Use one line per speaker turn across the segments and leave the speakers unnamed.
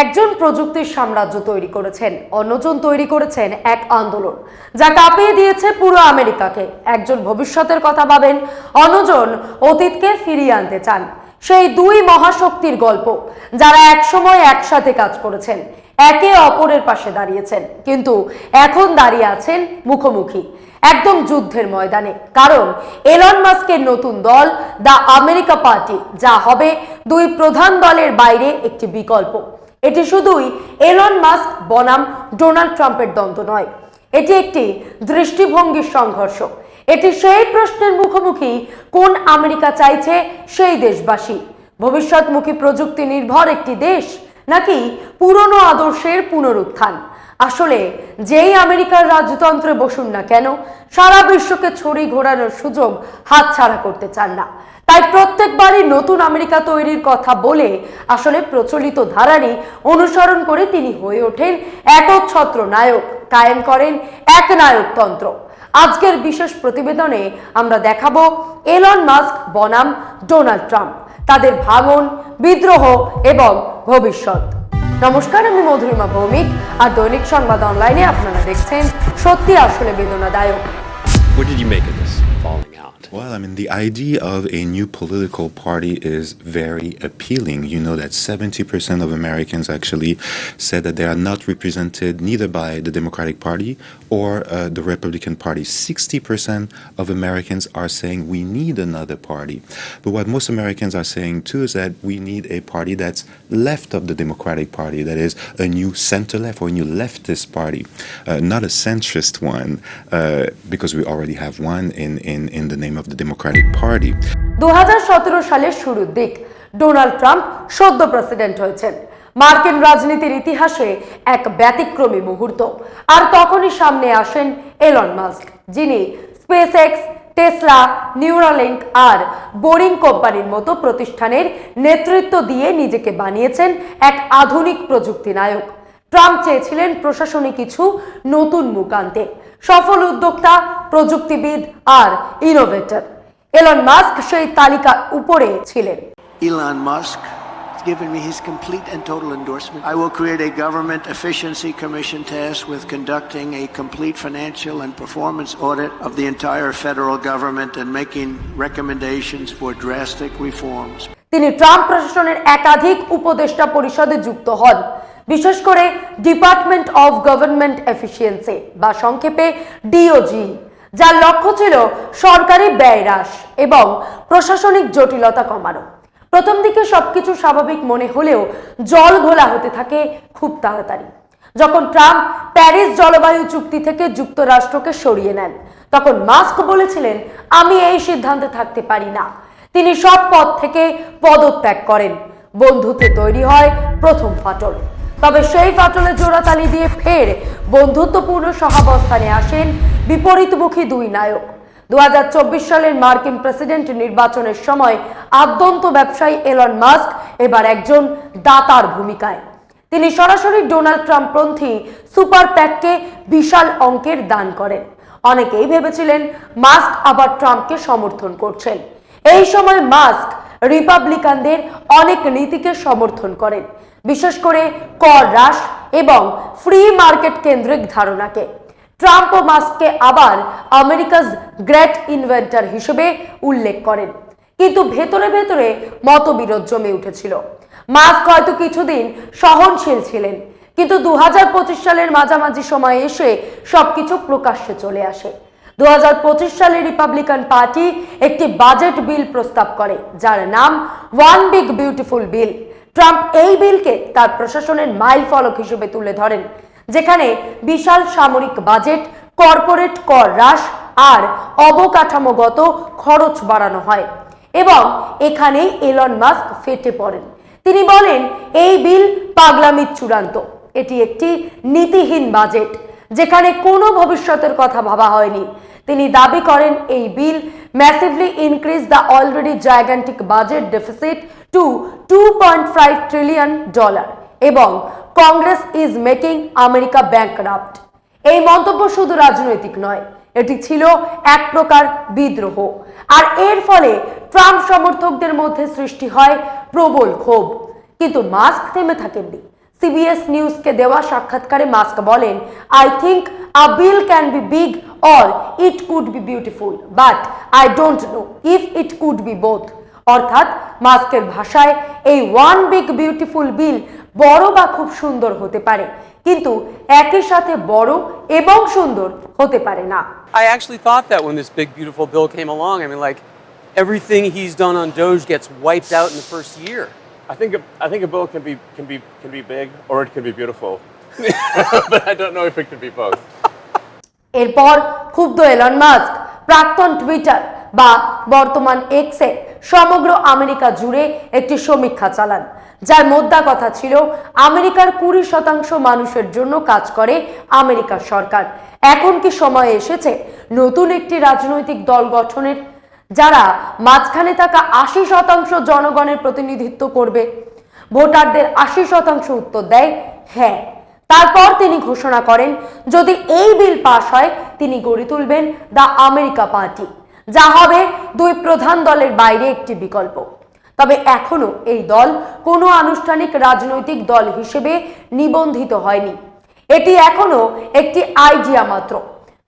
একজন প্রযুক্তির সাম্রাজ্য তৈরি করেছেন, অন্যজন তৈরি করেছেন এক আন্দোলন, যা কাঁপিয়ে দিয়েছে পুরো আমেরিকাকে। একজন ভবিষ্যতের কথা ভাবেন, অন্যজন অতীতকে ফিরিয়ে আনতে চান। সেই দুই মহাশক্তির গল্প, যারা একসময় একসাথে কাজ করেছেন, একে অপরের পাশে দাঁড়িয়েছেন, কিন্তু এখন দাঁড়িয়ে আছেন মুখোমুখি, একদম যুদ্ধের ময়দানে। কারণ এলন মাস্কের নতুন দল, দ্য আমেরিকা পার্টি, যা হবে দুই প্রধান দলের বাইরে একটি বিকল্প। এটি শুধুই এলন মাস্ক বনাম ডোনাল্ড ট্রাম্পের দ্বন্দ্ব নয়। এটি একটি দৃষ্টিভঙ্গির সংঘর্ষ। এটি সেই প্রশ্নের মুখোমুখি কোন আমেরিকা চাইছে সেই দেশবাসী। ভবিষ্যৎমুখী প্রযুক্তি নির্ভর একটি দেশ নাকি পুরনো আদর্শের পুনরুত্থান? আসলে যেই আমেরিকার রাজতন্ত্রে বসুন না কেন, সারা বিশ্বকে ছড়ি ঘোরানোর সুযোগ হাতছাড়া করতে চান না। তাই প্রত্যেকবারই নতুন আমেরিকা তৈরির কথা বলে আসলে প্রচলিত ধারারই অনুসরণ করে তিনি হয়ে ওঠেন একচ্ছত্র নায়ক, কায়েম করেন এক নায়কতন্ত্র। আজকের বিশেষ প্রতিবেদনে আমরা দেখাবো এলন মাস্ক বনাম ডোনাল্ড ট্রাম্প, তাদের ভাঙন, বিদ্রোহ এবং ভবিষ্যৎ। নমস্কার, আমি মধুরিমা ভৌমিক। আর দৈনিক সংবাদ অনলাইনে আপনারা দেখছেন সত্যি আসলে বেদনাদায়ক।
What did you make falling out?
Well, I mean, the idea of a new political party is very appealing. You know that 70% of Americans actually said that they are not represented neither by the Democratic Party or uh, the Republican Party. 60% of Americans are saying we need another party. But what most Americans are saying too is that we need a party that's left of the Democratic Party, that is, a new center left or a new leftist party, uh, not a centrist one, uh, because we already have one in, in, in the name of the Democratic Party.
দু সালের শুরুর দিক, Donald Trump সদ্য president হয়েছেন। মার্কিন রাজনীতির ইতিহাসে এক ব্যতিক্রমী মুহূর্ত। আর তখনই সামনে আসেন এলন মাস্ক, যিনি স্পেস এক্স টেসলা নিউরালিঙ্ক আর বোরিং কোম্পানির মতো প্রতিষ্ঠানের নেতৃত্ব দিয়ে নিজেকে বানিয়েছেন এক আধুনিক প্রযুক্তি নায়ক। ট্রাম্প চেয়েছিলেন প্রশাসনে কিছু নতুন মুখ আনতে। সফল উদ্যোক্তা প্রযুক্তিবিদ আর ইনোভেটর এলন মাস্ক সেই তালিকার উপরে ছিলেন
Elon Musk has given me his complete and total endorsement. I will create a government efficiency commission tasked with conducting a complete financial and performance audit of the entire federal government and making recommendations for drastic reforms.
তিনি Trump প্রশাসনের একাধিক উপদেষ্টা পরিষদে যুক্ত হন বিশেষ করে department of government efficiency বা সংক্ষেপে ডিওজি যার লক্ষ্য ছিল সরকারি ব্যয় হ্রাস এবং প্রশাসনিক জটিলতা কমানো। প্রথম দিকে সবকিছু স্বাভাবিক মনে হলেও জল ঘোলা হতে থাকে খুব তাড়াতাড়ি। যখন ট্রাম্প প্যারিস জলবায়ু চুক্তি থেকে যুক্তরাষ্ট্রকে সরিয়ে নেন, তখন মাস্ক বলেছিলেন, আমি এই সিদ্ধান্তে থাকতে পারি না। তিনি সব পদ থেকে পদত্যাগ করেন। বন্ধুত্বে তৈরি হয় প্রথম ফাটল। তবে সেই ফাটলে জোড়াতালি দিয়ে ফের বন্ধুত্বপূর্ণ সহাবস্থানে আসেন বিপরীতমুখী দুই নায়ক। দু সালের মার্কিন প্রেসিডেন্ট নির্বাচনের সময় আদ্যন্ত ব্যবসায়ী এলন মাস্ক এবার একজন দাতার ভূমিকায়। তিনি সরাসরি ডোনাল্ড ট্রাম্পপন্থী সুপার প্যাককে বিশাল অঙ্কের দান করেন। অনেকেই ভেবেছিলেন মাস্ক আবার ট্রাম্পকে সমর্থন করছেন। এই সময় মাস্ক রিপাবলিকানদের অনেক নীতিকে সমর্থন করেন। বিশেষ করে কর হ্রাস এবং ফ্রি মার্কেট কেন্দ্রিক ধারণাকে। ট্রাম্প ও মাস্ককে আবার আমেরিকাস গ্রেট ইনভেন্টার হিসেবে উল্লেখ করেন। কিন্তু ভেতরে ভেতরে মতবিরোধ জমে উঠেছিল। মাস্ক হয়তো কিছুদিন সহনশীল ছিলেন, কিন্তু দু হাজার পঁচিশ সালের মাঝামাঝি সময়ে এসে সবকিছু প্রকাশ্যে চলে আসে। দু হাজার পঁচিশ সালে রিপাবলিকান পার্টি একটি বাজেট বিল প্রস্তাব করে, যার নাম one big beautiful bill Trump এই বিলকে তার প্রশাসনের মাইল ফলক হিসেবে তুলে ধরেন, যেখানে বিশাল সামরিক বাজেট, কর্পোরেট কর হ্রাস আর অবকাঠামোগত খরচ বাড়ানো হয় এবং এখানেই এলন মাস্ক ফেটে পড়েন। তিনি বলেন, এই বিল পাগলামির চূড়ান্ত। এটি একটি নীতিহীন বাজেট, যেখানে কোনো ভবিষ্যতের কথা ভাবা হয়নি। তিনি দাবি করেন, এই bill massively increase the already gigantic budget deficit to two point five trillion dollar এবং Congress is making America bankrupt এই মন্তব্য শুধু রাজনৈতিক নয় এটি ছিল এক প্রকার বিদ্রোহ আর এর ফলে ট্রাম্প সমর্থকদের মধ্যে সৃষ্টি হয় প্রবল ক্ষোভ কিন্তু মাস্ক থেমে থাকেননি সিবিএস নিউজকে দেওয়া সাক্ষাৎকারে মাস্ক বলেন I think a bill can be big or it could be beautiful but I don't know if it could be both অর্থাৎ মাস্কের ভাষায় এই ওয়ান বিগ বিউটিফুল বিল বড় বা খুব সুন্দর হতে পারে কিন্তু একই সাথে বড় এবং সুন্দর হতে পারে না
I actually thought that when this big, beautiful bill came along. I mean, like, everything he's done on Doge gets wiped out in the first year.
I think a, I think a bill can be can be can be big or it can be beautiful, but I don't know if it can be both.
এরপর ক্ষুব্ধ Elon Musk প্রাক্তন Twitter বা বর্তমান এক্সে সমগ্র America জুড়ে একটি সমীক্ষা চালান, যার মোদ্দা কথা ছিল আমেরিকার কুড়ি শতাংশ মানুষের জন্য কাজ করে আমেরিকার সরকার। এখন কি সময় এসেছে নতুন একটি রাজনৈতিক দল গঠনের, যারা মাঝখানে থাকা আশি শতাংশ জনগণের প্রতিনিধিত্ব করবে? ভোটারদের আশি শতাংশ উত্তর দেয় হ্যাঁ। তারপর তিনি ঘোষণা করেন, যদি এই বিল পাশ হয়, তিনি গড়ে তুলবেন দ্য আমেরিকা পার্টি। যা হবে দুই প্রধান দলের বাইরে একটি বিকল্প। তবে এখনও এই দল কোনো আনুষ্ঠানিক রাজনৈতিক দল হিসেবে নিবন্ধিত হয়নি। এটি এখনও একটি আইডিয়া মাত্র।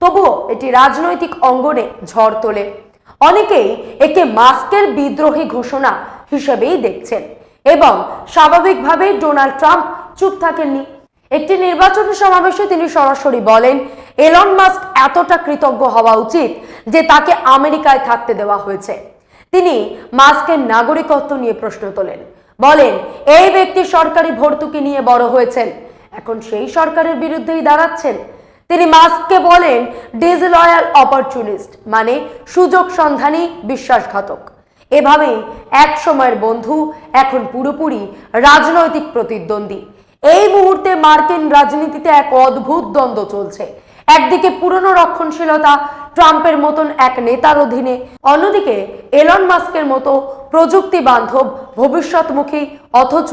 তবুও এটি রাজনৈতিক অঙ্গনে ঝড় তোলে। অনেকেই একে মাস্কের বিদ্রোহী ঘোষণা হিসেবেই দেখছেন এবং স্বাভাবিকভাবেই ডোনাল্ড ট্রাম্প চুপ থাকেননি। একটি নির্বাচনী সমাবেশে তিনি সরাসরি বলেন, এলন মাস্ক এতটা কৃতজ্ঞ হওয়া উচিত যে তাকে আমেরিকায় থাকতে দেওয়া হয়েছে। তিনি মাস্কের নাগরিকত্ব নিয়ে প্রশ্ন তোলেন। বলেন, এই ব্যক্তি সরকারি ভর্তুকি নিয়ে বড় হয়েছেন। এখন সেই সরকারের বিরুদ্ধেই দাঁড়াচ্ছেন। তিনি মাস্ককে বলেন, ডিসলয়াল অপরচুনিস্ট মানে সুযোগ সন্ধানী, বিশ্বাসঘাতক। এভাবেই এক সময়ের বন্ধু, এখন পুরোপুরি রাজনৈতিক প্রতিদ্বন্দ্বী। এই মুহূর্তে মার্কিন রাজনীতিতে এক অদ্ভুত দ্বন্দ্ব চলছে। একদিকে পুরনো রক্ষণশীলতা ট্রাম্পের মতন এক নেতার অধীনে, অন্যদিকে এলন মাস্কের মতো প্রযুক্তি বান্ধব ভবিষ্যৎমুখী, অথচ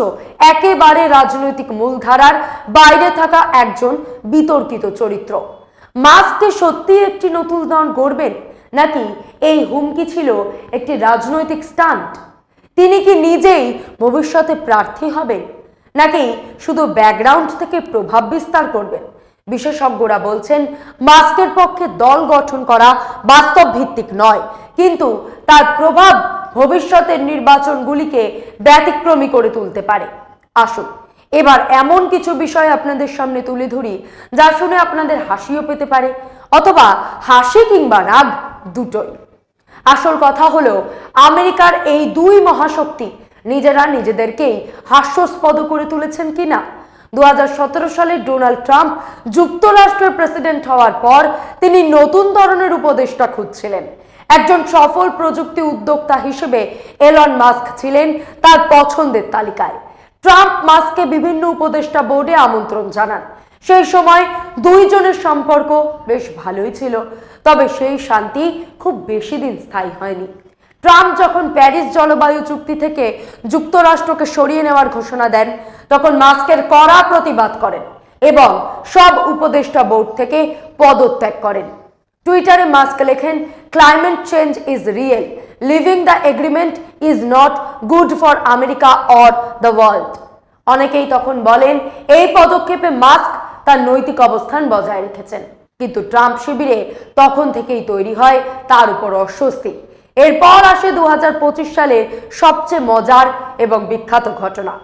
একেবারে রাজনৈতিক মূলধারার বাইরে থাকা একজন বিতর্কিত চরিত্র। মাস্ককে সত্যি একটি নতুন দল গড়বেন, নাকি এই হুমকি ছিল একটি রাজনৈতিক স্টান্ট? তিনি কি নিজেই ভবিষ্যতে প্রার্থী হবেন? নাকি শুধু ব্যাকগ্রাউন্ড থেকে প্রভাব বিস্তার করবেন? বিশেষজ্ঞরা বলছেন, মাস্কের পক্ষে দল গঠন করা বাস্তব ভিত্তিক নয়, কিন্তু তার প্রভাব ভবিষ্যতের নির্বাচনগুলিকে ব্যতিক্রমী করে তুলতে পারে। আসুন, এবার এমন কিছু বিষয় আপনাদের সামনে তুলে ধরি, যা শুনে আপনাদের হাসিও পেতে পারে, অথবা হাসি কিংবা রাগ দুটোই। আসল কথা হলো, আমেরিকার এই দুই মহাশক্তি নিজেরা নিজেদেরকেই হাস্যস্পদ করে তুলেছেন কিনা? দু হাজার সতেরো সালে ডোনাল্ড ট্রাম্প যুক্তরাষ্ট্রের প্রেসিডেন্ট হওয়ার পর তিনি নতুন ধরনের উপদেষ্টা খুঁজছিলেন। একজন সফল প্রযুক্তি উদ্যোক্তা হিসেবে এলন মাস্ক ছিলেন তার পছন্দের তালিকায়। ট্রাম্প মাস্ককে বিভিন্ন উপদেষ্টা বোর্ডে আমন্ত্রণ জানান। সেই সময় দুইজনের সম্পর্ক বেশ ভালোই ছিল, তবে সেই শান্তি খুব বেশি দিন স্থায়ী হয়নি। ট্রাম্প যখন প্যারিস জলবায়ু চুক্তি থেকে যুক্তরাষ্ট্রকে সরিয়ে নেওয়ার ঘোষণা দেন, তখন মাস্কের কড়া প্রতিবাদ করেন এবং সব উপদেষ্টা বোর্ড থেকে পদত্যাগ করেন। টুইটারে মাস্ক লেখেন climate change is real leaving the agreement is not good for America or the world অনেকেই তখন বলেন, এই পদক্ষেপে মাস্ক তার নৈতিক অবস্থান বজায় রেখেছেন। কিন্তু ট্রাম্প শিবিরে তখন থেকেই তৈরি হয় তার উপর অস্বস্তি। এরপর আসে দু হাজার পঁচিশ সালের সবচেয়ে মজার এবং বিখ্যাত ঘটনা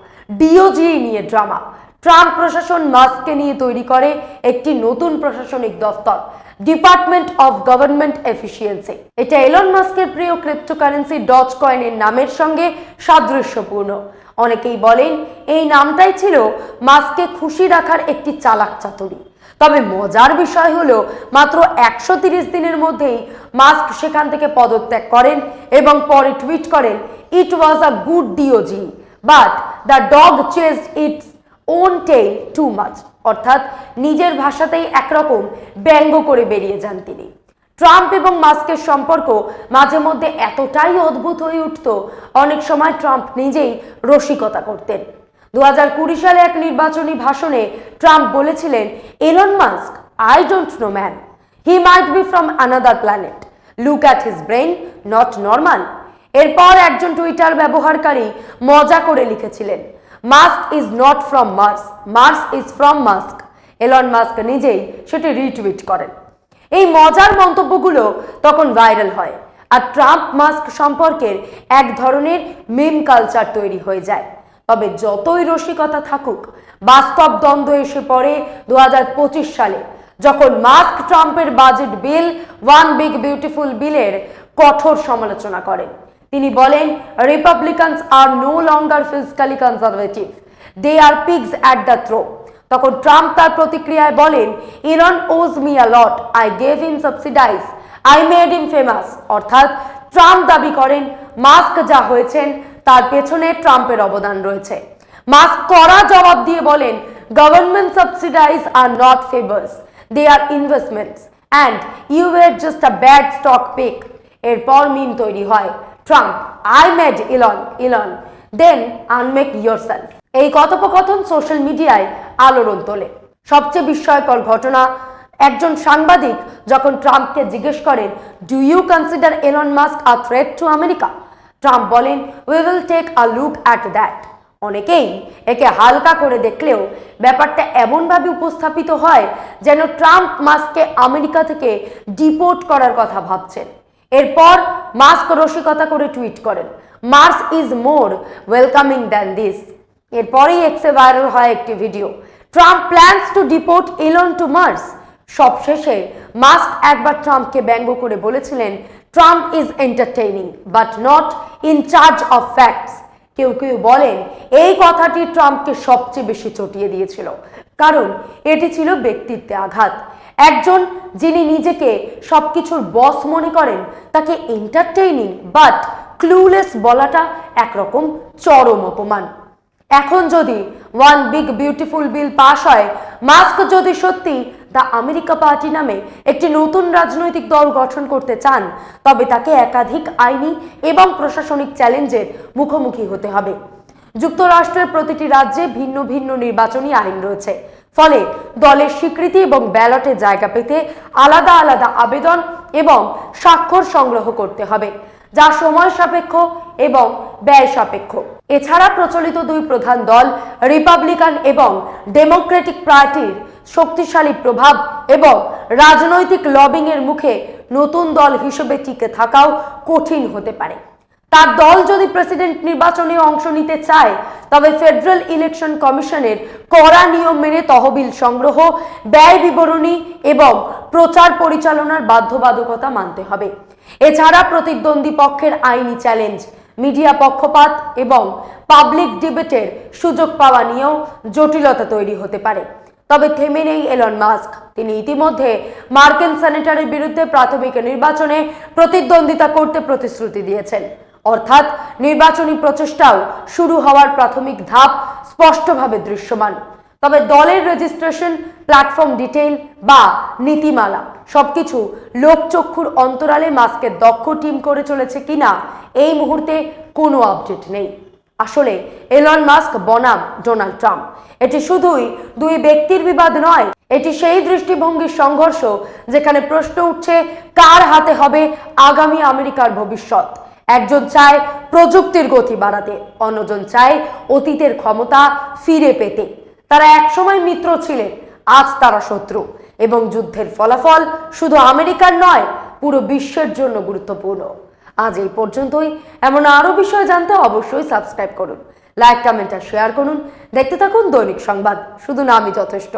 ডিওজি নিয়ে ড্রামা ট্রাম্প প্রশাসন মাস্ককে নিয়ে তৈরি করে একটি নতুন প্রশাসনিক দফতর ডিপার্টমেন্ট অফ গভর্নমেন্ট এফিসিয়েন্সি এটা এলন মাস্কের প্রিয় ক্রিপ্টোকারেন্সি ডজ কয়েনের নামের সঙ্গে সাদৃশ্যপূর্ণ। অনেকেই বলেন, এই নামটাই ছিল মাস্ককে খুশি রাখার একটি চালাক চাতুরি। তবে মজার বিষয় হলো মাত্র একশো দিনের মধ্যেই মাস্ক সেখান থেকে পদত্যাগ করেন এবং পরে টুইট করেন it was a good D O G but the dog chased its own tail too much অর্থাৎ নিজের ভাষাতেই একরকম ব্যঙ্গ করে বেরিয়ে যান তিনি। ট্রাম্প এবং মাস্কের সম্পর্ক মাঝে মধ্যে এতটাই অদ্ভুত হয়ে উঠত, অনেক সময় ট্রাম্প নিজেই রসিকতা করতেন। দু সালে এক নির্বাচনী ভাষণে ট্রাম্প বলেছিলেন Elon Musk I don't know man he might be from another planet look at his brain not normal এরপর একজন টুইটার ব্যবহারকারী মজা করে লিখেছিলেন Musk is not from Mars Mars is from Musk Elon Musk নিজেই সেটি retweet করেন। এই মজার মন্তব্যগুলো তখন ভাইরাল হয়, আর ট্রাম্প মাস্ক সম্পর্কের এক ধরনের মিম কালচার তৈরি হয়ে যায়। তবে যতই রসিকতা থাকুক, বাস্তব দ্বন্দ্ব এসে পড়ে দুহাজার পঁচিশ সালে, যখন মাস্ক ট্রাম্পের budget bill, one big beautiful বিলের কঠোর সমালোচনা করেন। তিনি বলেন, Republicans are no longer physically conservative, they are pigs at the trough তখন ট্রাম্প তার প্রতিক্রিয়ায় বলেন, Elon owes me lot, I gave him subsidies, I made him famous. অর্থাৎ ট্রাম্প দাবি করেন, মাস্ক যা হয়েছেন তার পেছনে ট্রাম্পের অবদান রয়েছে। মাস্ক করা জবাব দিয়ে বলেন government subsidies are not favours they are investments and you were just a bad stock pick এরপর মিম তৈরি হয় Trump I made Elon Elon then unmake yourself এই কথোপকথন সোশ্যাল মিডিয়ায় আলোড়ন তোলে। সবচেয়ে বিস্ময়কর ঘটনা, একজন সাংবাদিক যখন ট্রাম্পকে জিজ্ঞেস করেন do you consider Elon Musk a threat to America Trump বলেন we will take a look at that অনেকেই একে হালকা করে দেখলেও ব্যাপারটা এমনভাবে উপস্থাপিত হয় যেন ট্রাম্প মাস্ককে আমেরিকা থেকে ডিপোর্ট করার কথা ভাবছেন। এরপর মাস্ক রসিকতা করে টুইট করেন Mars is more welcoming than this এরপরেই এক্সে ভাইরাল হয় একটি video. Trump plans to deport Elon to Mars সবশেষে মাস্ক একবার ট্রাম্পকে ব্যঙ্গ করে বলেছিলেন Trump is entertaining but not in charge of facts কেউ কেউ বলেন, এই কথাটি ট্রাম্পকে সবচেয়ে বেশি চটিয়ে দিয়েছিল। কারণ এটি ছিল ব্যক্তিত্বে আঘাত। একজন যিনি নিজেকে সবকিছুর বস মনে করেন, তাকে এন্টারটেইনিং বাট ক্লুলেস বলাটা একরকম চরম অপমান। এখন যদি one big beautiful bill pass হয় মাস্ক যদি সত্যি দ্য আমেরিকা পার্টি নামে একটি নতুন রাজনৈতিক দল গঠন করতে চান, তবে তাকে একাধিক আইনি এবং প্রশাসনিক চ্যালেঞ্জের মুখোমুখি হতে হবে। যুক্তরাষ্ট্রের প্রতিটি রাজ্যে ভিন্ন ভিন্ন নির্বাচনী আইন রয়েছে। ফলে দলের স্বীকৃতি এবং ব্যালটে জায়গা পেতে আলাদা আলাদা আবেদন এবং স্বাক্ষর সংগ্রহ করতে হবে। যা সময় সাপেক্ষ এবং ব্যয় সাপেক্ষ। এছাড়া প্রচলিত দুই প্রধান দল, রিপাবলিকান এবং ডেমোক্রেটিক পার্টির শক্তিশালী প্রভাব এবং রাজনৈতিক লবিংয়ের মুখে নতুন দল হিসেবে টিকে থাকাও কঠিন হতে পারে। তার দল যদি প্রেসিডেন্ট নির্বাচনে অংশ নিতে চায়, তবে ফেডারেল ইলেকশন কমিশনের কড়া নিয়ম মেনে তহবিল সংগ্রহ, ব্যয় বিবরণী এবং প্রচার পরিচালনার বাধ্যবাধকতা মানতে হবে। এছাড়া প্রতিদ্বন্দ্বী পক্ষের আইনি চ্যালেঞ্জ, মিডিয়া পক্ষপাত এবং পাবলিক ডিবেটের সুযোগ পাওয়া নিয়েও জটিলতা তৈরি হতে পারে। তবে থেমে নেই এলন মাস্ক তিনি ইতিমধ্যে মার্কিন সেনেটারের বিরুদ্ধে প্রাথমিক নির্বাচনে প্রতিদ্বন্দ্বিতা করতে প্রতিশ্রুতি দিয়েছেন। অর্থাৎ নির্বাচনী প্রচেষ্টাও শুরু হওয়ার প্রাথমিক ধাপ স্পষ্টভাবে দৃশ্যমান। তবে দলের রেজিস্ট্রেশন প্ল্যাটফর্ম ডিটেইল বা নীতিমালা সবকিছু লোকচক্ষুর অন্তরালে মাস্কের দক্ষ টিম করে চলেছে কিনা এই মুহূর্তে কোনো আপডেট নেই। আসলে এলন মাস্ক বনাম ডোনাল্ড ট্রাম্প এটি শুধুই দুই ব্যক্তির বিবাদ নয়, এটি সেই দৃষ্টিভঙ্গির সংঘর্ষ যেখানে প্রশ্ন উঠছে, কার হাতে হবে আগামী আমেরিকার ভবিষ্যৎ? একজন চায় প্রযুক্তির গতি বাড়াতে, অন্যজন চায় অতীতের ক্ষমতা ফিরে পেতে। তারা একসময় মিত্র ছিলেন, আজ তারা শত্রু এবং যুদ্ধের ফলাফল শুধু আমেরিকার নয়, পুরো বিশ্বের জন্য গুরুত্বপূর্ণ। আজ এই পর্যন্তই। এমন আরও বিষয় জানতে অবশ্যই সাবস্ক্রাইব করুন, লাইক, কমেন্ট আর শেয়ার করুন। দেখতে থাকুন দৈনিক সংবাদ। শুধু নামই যথেষ্ট।